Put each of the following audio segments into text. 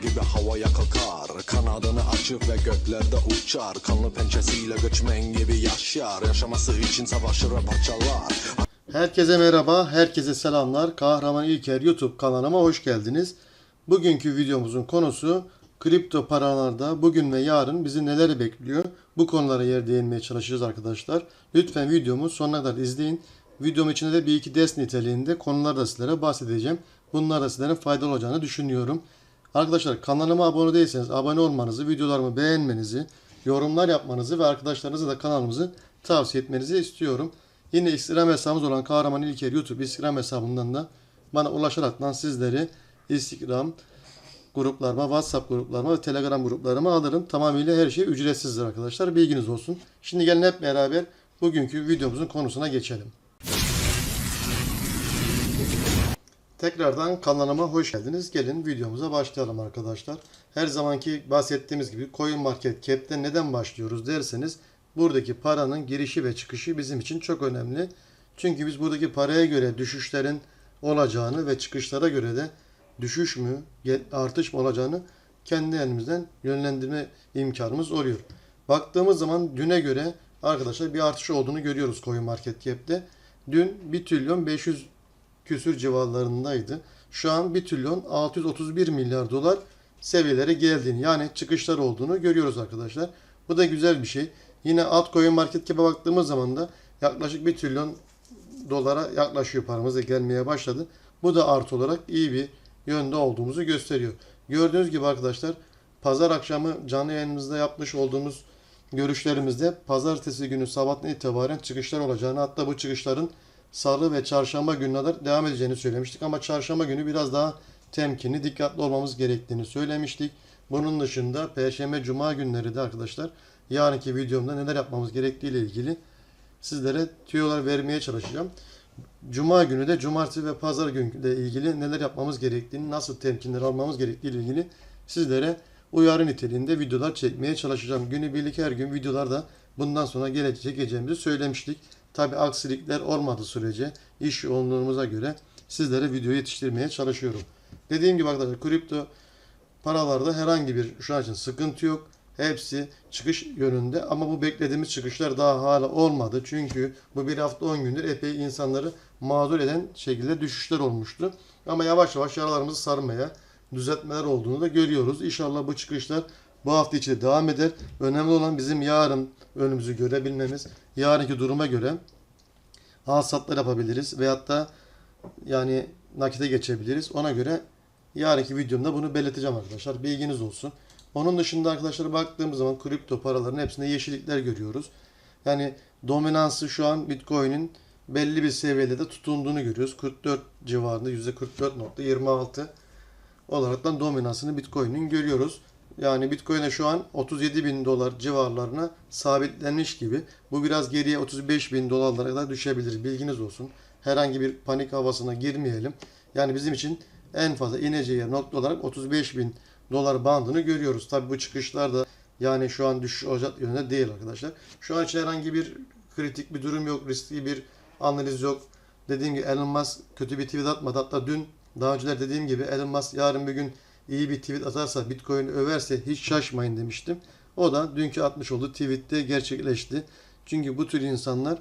gibi havaya kalkar Kanadını açıp ve göklerde uçar Kanlı pençesiyle göçmen gibi yaşar Yaşaması için savaşır parçalar Herkese merhaba, herkese selamlar. Kahraman İlker YouTube kanalıma hoş geldiniz. Bugünkü videomuzun konusu kripto paralarda bugün ve yarın bizi neler bekliyor? Bu konulara yer değinmeye çalışacağız arkadaşlar. Lütfen videomu sonuna kadar izleyin. Videom içinde de bir iki ders niteliğinde konular da sizlere bahsedeceğim. Bunlar da sizlere faydalı olacağını düşünüyorum. Arkadaşlar kanalıma abone değilseniz abone olmanızı, videolarımı beğenmenizi, yorumlar yapmanızı ve arkadaşlarınıza da kanalımızı tavsiye etmenizi istiyorum. Yine Instagram hesabımız olan Kahraman İlker YouTube Instagram hesabından da bana ulaşaraktan sizleri Instagram gruplarıma, WhatsApp gruplarıma ve Telegram gruplarıma alırım. Tamamıyla her şey ücretsizdir arkadaşlar. Bilginiz olsun. Şimdi gelin hep beraber bugünkü videomuzun konusuna geçelim. Tekrardan kanalıma hoş geldiniz. Gelin videomuza başlayalım arkadaşlar. Her zamanki bahsettiğimiz gibi Coin Market Cap'te neden başlıyoruz derseniz buradaki paranın girişi ve çıkışı bizim için çok önemli. Çünkü biz buradaki paraya göre düşüşlerin olacağını ve çıkışlara göre de düşüş mü, artış mı olacağını kendi elimizden yönlendirme imkanımız oluyor. Baktığımız zaman düne göre arkadaşlar bir artış olduğunu görüyoruz Coin Market Cap'te. Dün 1 trilyon 500 küsür civarlarındaydı. Şu an 1 trilyon 631 milyar dolar seviyelere geldiğini yani çıkışlar olduğunu görüyoruz arkadaşlar. Bu da güzel bir şey. Yine altcoin market cap'e baktığımız zaman da yaklaşık 1 trilyon dolara yaklaşıyor paramız da gelmeye başladı. Bu da artı olarak iyi bir yönde olduğumuzu gösteriyor. Gördüğünüz gibi arkadaşlar pazar akşamı canlı yayınımızda yapmış olduğumuz görüşlerimizde pazartesi günü sabahtan itibaren çıkışlar olacağını hatta bu çıkışların salı ve çarşamba gününe kadar devam edeceğini söylemiştik. Ama çarşamba günü biraz daha temkinli, dikkatli olmamız gerektiğini söylemiştik. Bunun dışında Perşembe, Cuma günleri de arkadaşlar yarınki videomda neler yapmamız gerektiği ile ilgili sizlere tüyolar vermeye çalışacağım. Cuma günü de cumartesi ve pazar günüyle ilgili neler yapmamız gerektiğini, nasıl temkinler almamız gerektiği ile ilgili sizlere uyarı niteliğinde videolar çekmeye çalışacağım. Günü birlik her gün videolarda bundan sonra gelecek çekeceğimizi söylemiştik. Tabi aksilikler olmadığı sürece iş yoğunluğumuza göre sizlere video yetiştirmeye çalışıyorum. Dediğim gibi arkadaşlar kripto paralarda herhangi bir şu an için sıkıntı yok. Hepsi çıkış yönünde ama bu beklediğimiz çıkışlar daha hala olmadı. Çünkü bu bir hafta 10 gündür epey insanları mağdur eden şekilde düşüşler olmuştu. Ama yavaş yavaş yaralarımızı sarmaya, düzeltmeler olduğunu da görüyoruz. İnşallah bu çıkışlar bu hafta içinde devam eder. Önemli olan bizim yarın önümüzü görebilmemiz. Yarınki duruma göre al satlar yapabiliriz veyahut da yani nakite geçebiliriz. Ona göre yarınki videomda bunu belirteceğim arkadaşlar. Bilginiz olsun. Onun dışında arkadaşlar baktığımız zaman kripto paraların hepsinde yeşillikler görüyoruz. Yani dominansı şu an Bitcoin'in belli bir seviyede de tutunduğunu görüyoruz. 44 civarında %44.26 olaraktan dominansını Bitcoin'in görüyoruz. Yani Bitcoin'e şu an 37 bin dolar civarlarına sabitlenmiş gibi. Bu biraz geriye 35 bin dolarlara kadar düşebilir. Bilginiz olsun. Herhangi bir panik havasına girmeyelim. Yani bizim için en fazla ineceği nokta olarak 35 bin dolar bandını görüyoruz. Tabi bu çıkışlar da yani şu an düşüş olacak yönde değil arkadaşlar. Şu an için herhangi bir kritik bir durum yok. Riskli bir analiz yok. Dediğim gibi Elon Musk kötü bir tweet atmadı. Hatta dün daha önceler dediğim gibi Elon Musk yarın bir gün iyi bir tweet atarsa, Bitcoin överse hiç şaşmayın demiştim. O da dünkü atmış olduğu tweette gerçekleşti. Çünkü bu tür insanlar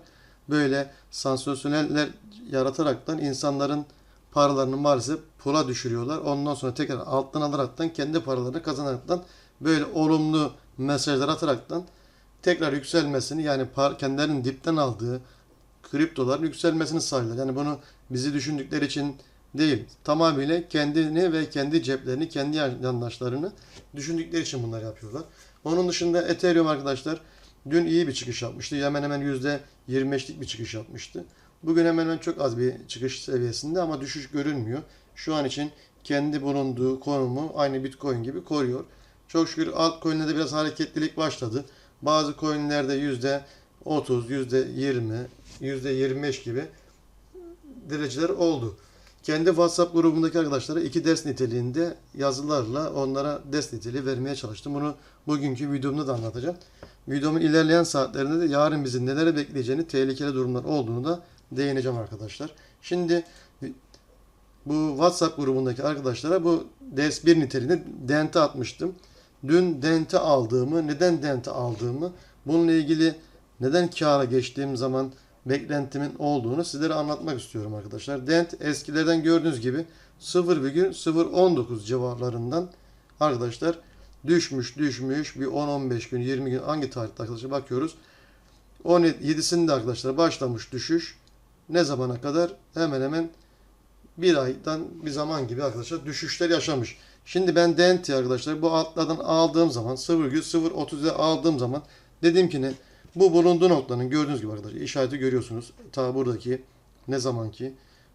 böyle sansasyoneller yarataraktan insanların paralarını maalesef pula düşürüyorlar. Ondan sonra tekrar alttan alaraktan kendi paralarını kazanaraktan böyle olumlu mesajlar ataraktan tekrar yükselmesini yani kendilerinin dipten aldığı kriptoların yükselmesini sağlıyorlar. Yani bunu bizi düşündükleri için değil. Tamamıyla kendini ve kendi ceplerini, kendi yandaşlarını düşündükleri için bunları yapıyorlar. Onun dışında Ethereum arkadaşlar dün iyi bir çıkış yapmıştı. Hemen hemen %25'lik bir çıkış yapmıştı. Bugün hemen hemen çok az bir çıkış seviyesinde ama düşüş görünmüyor. Şu an için kendi bulunduğu konumu aynı Bitcoin gibi koruyor. Çok şükür altcoin'lerde biraz hareketlilik başladı. Bazı coin'lerde %30, %20, %25 gibi dereceler oldu. Kendi WhatsApp grubundaki arkadaşlara iki ders niteliğinde yazılarla onlara ders niteliği vermeye çalıştım. Bunu bugünkü videomda da anlatacağım. Videomun ilerleyen saatlerinde de yarın bizi nelere bekleyeceğini, tehlikeli durumlar olduğunu da değineceğim arkadaşlar. Şimdi bu WhatsApp grubundaki arkadaşlara bu ders 1 niteliğinde dente atmıştım. Dün dente aldığımı, neden dente aldığımı, bununla ilgili neden kâra geçtiğim zaman beklentimin olduğunu sizlere anlatmak istiyorum arkadaşlar. Dent eskilerden gördüğünüz gibi 0,019 civarlarından arkadaşlar düşmüş düşmüş bir 10-15 gün 20 gün hangi tarihte arkadaşlar bakıyoruz. 17'sinde arkadaşlar başlamış düşüş. Ne zamana kadar? Hemen hemen bir aydan bir zaman gibi arkadaşlar düşüşler yaşamış. Şimdi ben Denti arkadaşlar bu altlardan aldığım zaman 0,030'a aldığım zaman dedim ki ne? Bu bulunduğu noktanın gördüğünüz gibi arkadaşlar işareti görüyorsunuz. Ta buradaki ne zamanki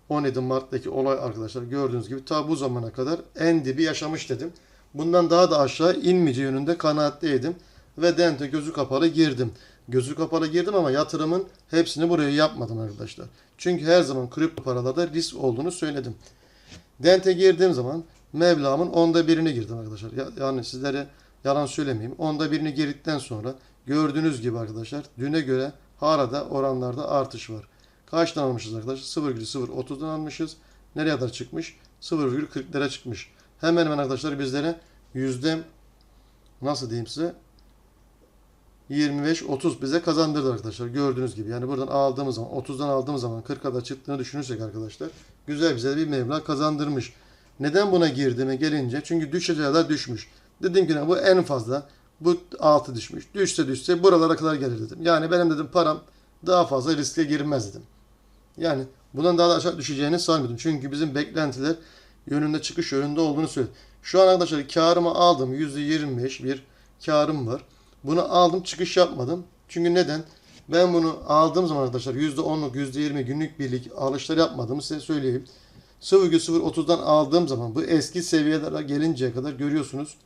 17 Mart'taki olay arkadaşlar gördüğünüz gibi ta bu zamana kadar en dibi yaşamış dedim. Bundan daha da aşağı inmeyeceği yönünde kanaatteydim. Ve Dente gözü kapalı girdim. Gözü kapalı girdim ama yatırımın hepsini buraya yapmadım arkadaşlar. Çünkü her zaman kripto paralarda risk olduğunu söyledim. Dente girdiğim zaman meblağımın onda birini girdim arkadaşlar. Ya- Yani sizlere yalan söylemeyeyim. Onda birini girdikten sonra gördüğünüz gibi arkadaşlar düne göre harada oranlarda artış var. Kaçtan almışız arkadaşlar? 0,030'dan almışız. Nereye kadar çıkmış? 0,40'lere çıkmış. Hemen hemen arkadaşlar bizlere yüzde nasıl diyeyim size 25-30 bize kazandırdı arkadaşlar. Gördüğünüz gibi. Yani buradan aldığımız zaman 30'dan aldığımız zaman 40'a da çıktığını düşünürsek arkadaşlar güzel bize bir meblağ kazandırmış. Neden buna girdiğime gelince çünkü düşeceği kadar düşmüş. Dedim ki ne, bu en fazla bu altı düşmüş. Düşse düşse buralara kadar gelir dedim. Yani benim dedim param daha fazla riske girmez dedim. Yani bundan daha da aşağı düşeceğini sanmıyordum. Çünkü bizim beklentiler yönünde çıkış yönünde olduğunu söyledi. Şu an arkadaşlar karımı aldım. %25 bir karım var. Bunu aldım çıkış yapmadım. Çünkü neden? Ben bunu aldığım zaman arkadaşlar %10'luk %20 günlük birlik alışlar yapmadığımı size söyleyeyim. 0,030'dan aldığım zaman bu eski seviyelere gelinceye kadar görüyorsunuz.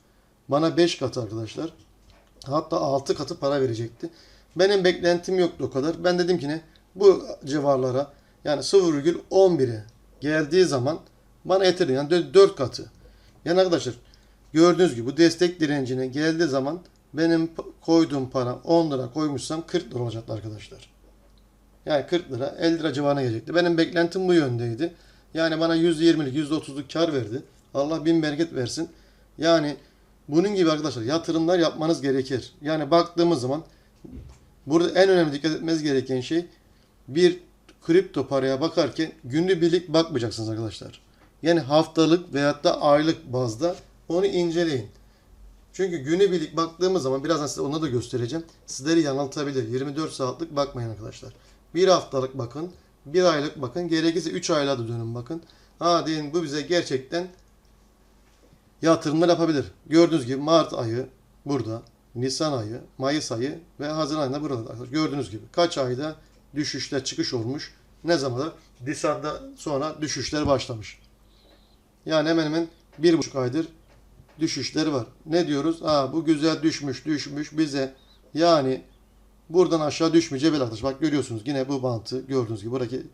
Bana 5 katı arkadaşlar. Hatta 6 katı para verecekti. Benim beklentim yoktu o kadar. Ben dedim ki ne? Bu civarlara yani 0,11'e geldiği zaman bana yeterli. Yani 4 katı. Yani arkadaşlar gördüğünüz gibi bu destek direncine geldiği zaman benim koyduğum para 10 lira koymuşsam 40 lira olacaktı arkadaşlar. Yani 40 lira 50 lira civarına gelecekti. Benim beklentim bu yöndeydi. Yani bana %20'lik %30'luk kar verdi. Allah bin bereket versin. Yani bunun gibi arkadaşlar yatırımlar yapmanız gerekir. Yani baktığımız zaman burada en önemli dikkat etmeniz gereken şey bir kripto paraya bakarken günlük bakmayacaksınız arkadaşlar. Yani haftalık veyahut da aylık bazda onu inceleyin. Çünkü günübirlik baktığımız zaman birazdan size onu da göstereceğim. Sizleri yanıltabilir. 24 saatlik bakmayın arkadaşlar. Bir haftalık bakın. Bir aylık bakın. Gerekirse 3 aylığa da dönün bakın. Ha deyin bu bize gerçekten yatırımlar yapabilir. Gördüğünüz gibi Mart ayı burada. Nisan ayı, Mayıs ayı ve Haziran ayında burada. Gördüğünüz gibi kaç ayda düşüşler çıkış olmuş. Ne zaman? Nisan'da sonra düşüşler başlamış. Yani hemen hemen bir buçuk aydır düşüşleri var. Ne diyoruz? Aa bu güzel düşmüş düşmüş bize yani buradan aşağı düşmeyeceği belli arkadaşlar. Bak görüyorsunuz yine bu bantı gördüğünüz gibi buradaki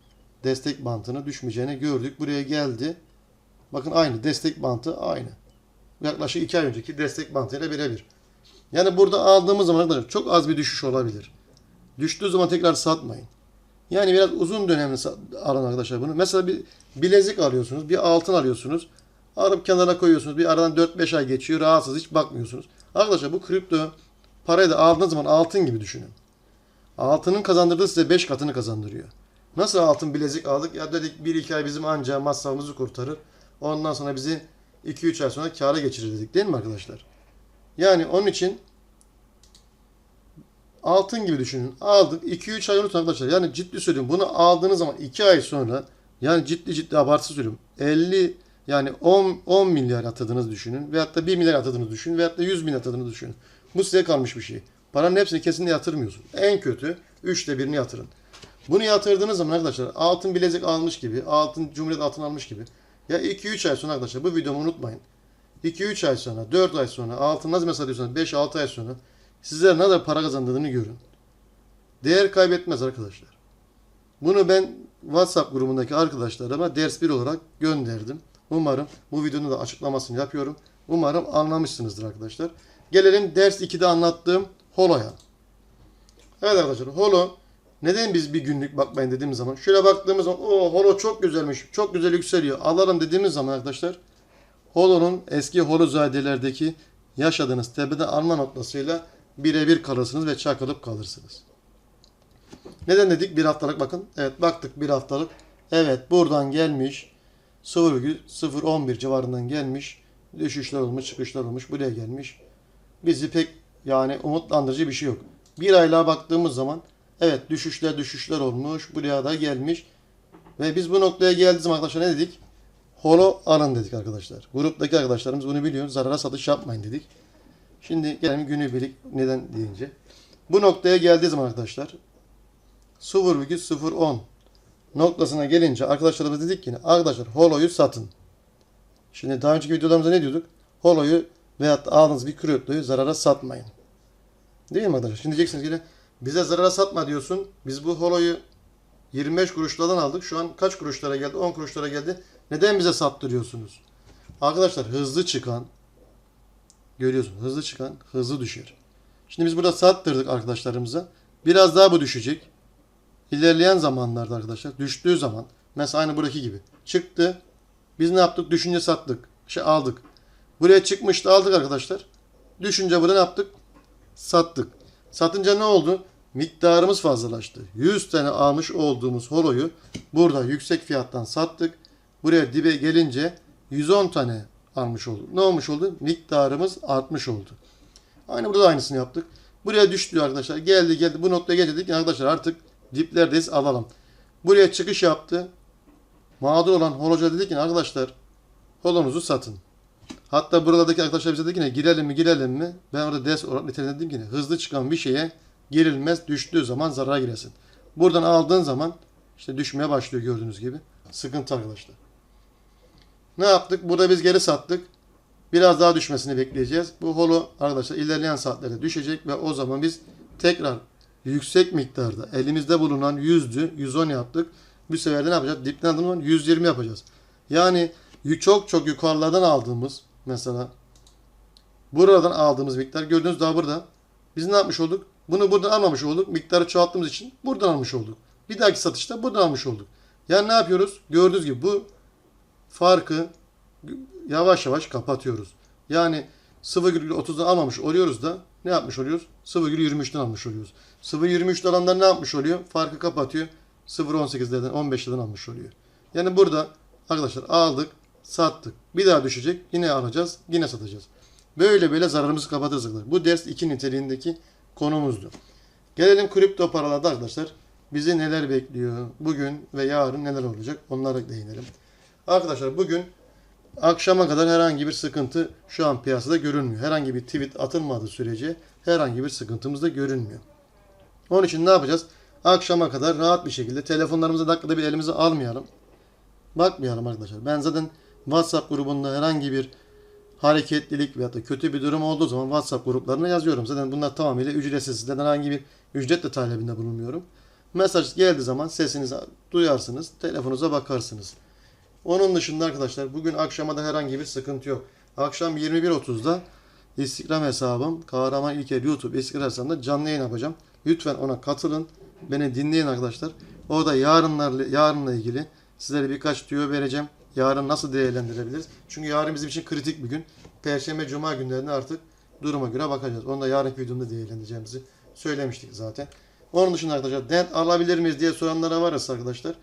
destek bantını düşmeyeceğini gördük. Buraya geldi. Bakın aynı destek bantı aynı. Yaklaşık iki ay önceki destek bantıyla birebir. Yani burada aldığımız zaman arkadaşlar çok az bir düşüş olabilir. Düştüğü zaman tekrar satmayın. Yani biraz uzun dönemli alın arkadaşlar bunu. Mesela bir bilezik alıyorsunuz, bir altın alıyorsunuz. Alıp kenara koyuyorsunuz. Bir aradan 4-5 ay geçiyor. Rahatsız hiç bakmıyorsunuz. Arkadaşlar bu kripto parayı da aldığınız zaman altın gibi düşünün. Altının kazandırdığı size 5 katını kazandırıyor. Nasıl altın bilezik aldık? Ya dedik 1-2 ay bizim anca masrafımızı kurtarır. Ondan sonra bizi 2-3 ay sonra kâra geçirir dedik değil mi arkadaşlar? Yani onun için altın gibi düşünün. Aldık 2-3 ay unutun arkadaşlar. Yani ciddi söylüyorum. Bunu aldığınız zaman 2 ay sonra yani ciddi ciddi abartısı söylüyorum. 50 yani 10, 10 milyar atadığınızı düşünün. Veyahut da 1 milyar atadığınızı düşünün. Veyahut da 100 bin atadığınızı düşünün. Bu size kalmış bir şey. Paranın hepsini kesinlikle yatırmıyorsun. En kötü 3'te birini yatırın. Bunu yatırdığınız zaman arkadaşlar altın bilezik almış gibi, altın Cumhuriyet altın almış gibi. Ya 2-3 ay sonra arkadaşlar bu videomu unutmayın. 2-3 ay sonra, 4 ay sonra, altın nasıl mesela diyorsanız 5-6 ay sonra sizlere ne kadar para kazandırdığını görün. Değer kaybetmez arkadaşlar. Bunu ben WhatsApp grubundaki arkadaşlarıma ders bir olarak gönderdim. Umarım bu videonun da açıklamasını yapıyorum. Umarım anlamışsınızdır arkadaşlar. Gelelim ders 2'de anlattığım holoya. Evet arkadaşlar holo Neden biz bir günlük bakmayın dediğimiz zaman şöyle baktığımız zaman o holo çok güzelmiş, çok güzel yükseliyor. Alalım dediğimiz zaman arkadaşlar holonun eski holozadelerdeki yaşadığınız tepede alma noktasıyla birebir kalırsınız ve çakılıp kalırsınız. Neden dedik? Bir haftalık bakın. Evet baktık bir haftalık. Evet buradan gelmiş. 0,011 civarından gelmiş. Düşüşler olmuş, çıkışlar olmuş. Buraya gelmiş. Bizi pek yani umutlandırıcı bir şey yok. Bir aylığa baktığımız zaman evet düşüşler düşüşler olmuş. Buraya da gelmiş. Ve biz bu noktaya geldiğimiz arkadaşlar ne dedik? Holo alın dedik arkadaşlar. Gruptaki arkadaşlarımız bunu biliyor. Zarara satış yapmayın dedik. Şimdi gelelim günübirlik neden deyince. Bu noktaya geldiği zaman arkadaşlar 0,010 noktasına gelince arkadaşlarımız dedik ki arkadaşlar holoyu satın. Şimdi daha önceki videolarımızda ne diyorduk? Holoyu veyahut da aldığınız bir kriptoyu zarara satmayın. Değil mi arkadaşlar? Şimdi diyeceksiniz ki bize zarara satma diyorsun. Biz bu holoyu 25 kuruşlardan aldık. Şu an kaç kuruşlara geldi? 10 kuruşlara geldi. Neden bize sattırıyorsunuz? Arkadaşlar hızlı çıkan görüyorsun hızlı çıkan hızlı düşer. Şimdi biz burada sattırdık arkadaşlarımıza. Biraz daha bu düşecek. İlerleyen zamanlarda arkadaşlar düştüğü zaman mesela aynı buradaki gibi çıktı. Biz ne yaptık? Düşünce sattık. Şey aldık. Buraya çıkmıştı aldık arkadaşlar. Düşünce burada ne yaptık? Sattık. Satınca ne oldu? Miktarımız fazlalaştı. 100 tane almış olduğumuz holoyu burada yüksek fiyattan sattık. Buraya dibe gelince 110 tane almış olduk. Ne olmuş oldu? Miktarımız artmış oldu. Aynı burada da aynısını yaptık. Buraya düştü arkadaşlar. Geldi geldi. Bu noktaya getirdik. Arkadaşlar artık diplerdeyiz alalım. Buraya çıkış yaptı. Mağdur olan holoca dedi ki arkadaşlar holonuzu satın. Hatta buradaki arkadaşlar bize dedi ki girelim mi girelim mi? Ben orada ders olarak nitelendim ki? Hızlı çıkan bir şeye girilmez. Düştüğü zaman zarara giresin. Buradan aldığın zaman işte düşmeye başlıyor gördüğünüz gibi. Sıkıntı arkadaşlar. Ne yaptık? Burada biz geri sattık. Biraz daha düşmesini bekleyeceğiz. Bu holo arkadaşlar ilerleyen saatlerde düşecek ve o zaman biz tekrar yüksek miktarda elimizde bulunan 100'dü 110 yaptık. Bu sefer de ne yapacağız? Dipten aldığımız zaman 120 yapacağız. Yani çok çok yukarılardan aldığımız mesela buradan aldığımız miktar gördüğünüz daha burada. Biz ne yapmış olduk? Bunu buradan almamış olduk. Miktarı çoğalttığımız için buradan almış olduk. Bir dahaki satışta buradan almış olduk. Yani ne yapıyoruz? Gördüğünüz gibi bu farkı yavaş yavaş kapatıyoruz. Yani 0,30'dan almamış oluyoruz da ne yapmış oluyoruz? 0,23'ten almış oluyoruz. 0,23'ten alanlar ne yapmış oluyor? Farkı kapatıyor. 0,18'lerden 15'lerden almış oluyor. Yani burada arkadaşlar aldık, sattık. Bir daha düşecek. Yine alacağız, yine satacağız. Böyle böyle zararımızı kapatırız. Bu ders 2 niteliğindeki konumuzdu. Gelelim kripto paralarda arkadaşlar. Bizi neler bekliyor? Bugün ve yarın neler olacak? Onlara değinelim. Arkadaşlar bugün akşama kadar herhangi bir sıkıntı şu an piyasada görünmüyor. Herhangi bir tweet atılmadığı sürece herhangi bir sıkıntımız da görünmüyor. Onun için ne yapacağız? Akşama kadar rahat bir şekilde telefonlarımızı dakikada bir elimize almayalım. Bakmayalım arkadaşlar. Ben zaten WhatsApp grubunda herhangi bir hareketlilik veyahut da kötü bir durum olduğu zaman WhatsApp gruplarına yazıyorum. Zaten bunlar tamamıyla ücretsiz. Sizden herhangi bir ücret de talebinde bulunmuyorum. Mesaj geldiği zaman sesinizi duyarsınız. Telefonunuza bakarsınız. Onun dışında arkadaşlar bugün akşama da herhangi bir sıkıntı yok. Akşam 21.30'da Instagram hesabım Kahraman İlker YouTube Instagram hesabımda canlı yayın yapacağım. Lütfen ona katılın. Beni dinleyin arkadaşlar. Orada yarınlarla, yarınla ilgili sizlere birkaç tüyo vereceğim. Yarın nasıl değerlendirebiliriz? Çünkü yarın bizim için kritik bir gün. Perşembe, Cuma günlerinde artık duruma göre bakacağız. Onu da yarınki videomda değerlendireceğimizi söylemiştik zaten. Onun dışında arkadaşlar dent alabilir miyiz diye soranlara varsa arkadaşlar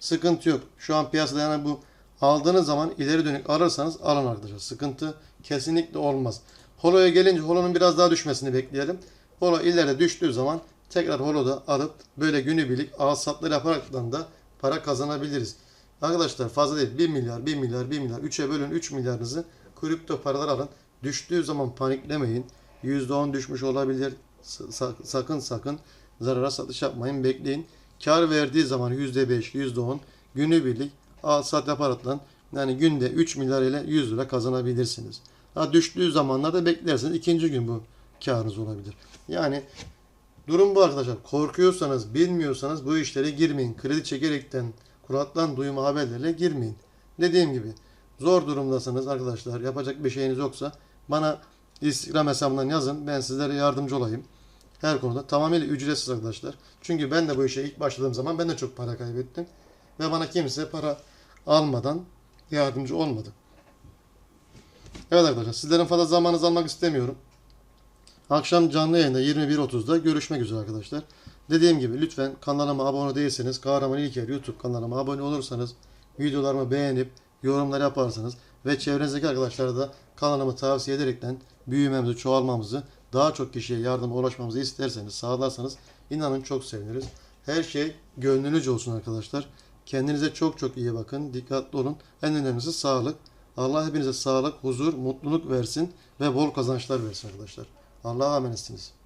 sıkıntı yok. Şu an piyasada yani bu aldığınız zaman ileri dönük alırsanız alın arkadaşlar. Sıkıntı kesinlikle olmaz. Holo'ya gelince Holo'nun biraz daha düşmesini bekleyelim. Holo ileride düştüğü zaman tekrar Holo'da alıp böyle günübirlik al satları yaparaktan da para kazanabiliriz. Arkadaşlar fazla değil. 1 milyar, 1 milyar, 1 milyar. 3'e bölün 3 milyarınızı kripto paralar alın. Düştüğü zaman paniklemeyin. %10 düşmüş olabilir. Sa- Sakın sakın zarara satış yapmayın. Bekleyin. Kar verdiği zaman %5, %10 günübirlik al sat yaparaktan yani günde 3 milyar ile 100 lira kazanabilirsiniz. Ha düştüğü zamanlarda beklersiniz. ikinci gün bu karınız olabilir. Yani durum bu arkadaşlar. Korkuyorsanız, bilmiyorsanız bu işlere girmeyin. Kredi çekerekten, kulaktan duyma haberlerle girmeyin. Dediğim gibi zor durumdasınız arkadaşlar. Yapacak bir şeyiniz yoksa bana Instagram hesabından yazın. Ben sizlere yardımcı olayım. Her konuda tamamıyla ücretsiz arkadaşlar. Çünkü ben de bu işe ilk başladığım zaman ben de çok para kaybettim. Ve bana kimse para almadan yardımcı olmadı. Evet arkadaşlar sizlerin fazla zamanınızı almak istemiyorum. Akşam canlı yayında 21.30'da görüşmek üzere arkadaşlar. Dediğim gibi lütfen kanalıma abone değilseniz Kahraman İlker YouTube kanalıma abone olursanız videolarımı beğenip yorumlar yaparsanız ve çevrenizdeki arkadaşlara da kanalımı tavsiye ederekten büyümemizi, çoğalmamızı, daha çok kişiye yardıma ulaşmamızı isterseniz, sağlarsanız inanın çok seviniriz. Her şey gönlünüzce olsun arkadaşlar. Kendinize çok çok iyi bakın. Dikkatli olun. En önemlisi sağlık. Allah hepinize sağlık, huzur, mutluluk versin ve bol kazançlar versin arkadaşlar. Allah'a emanetsiniz.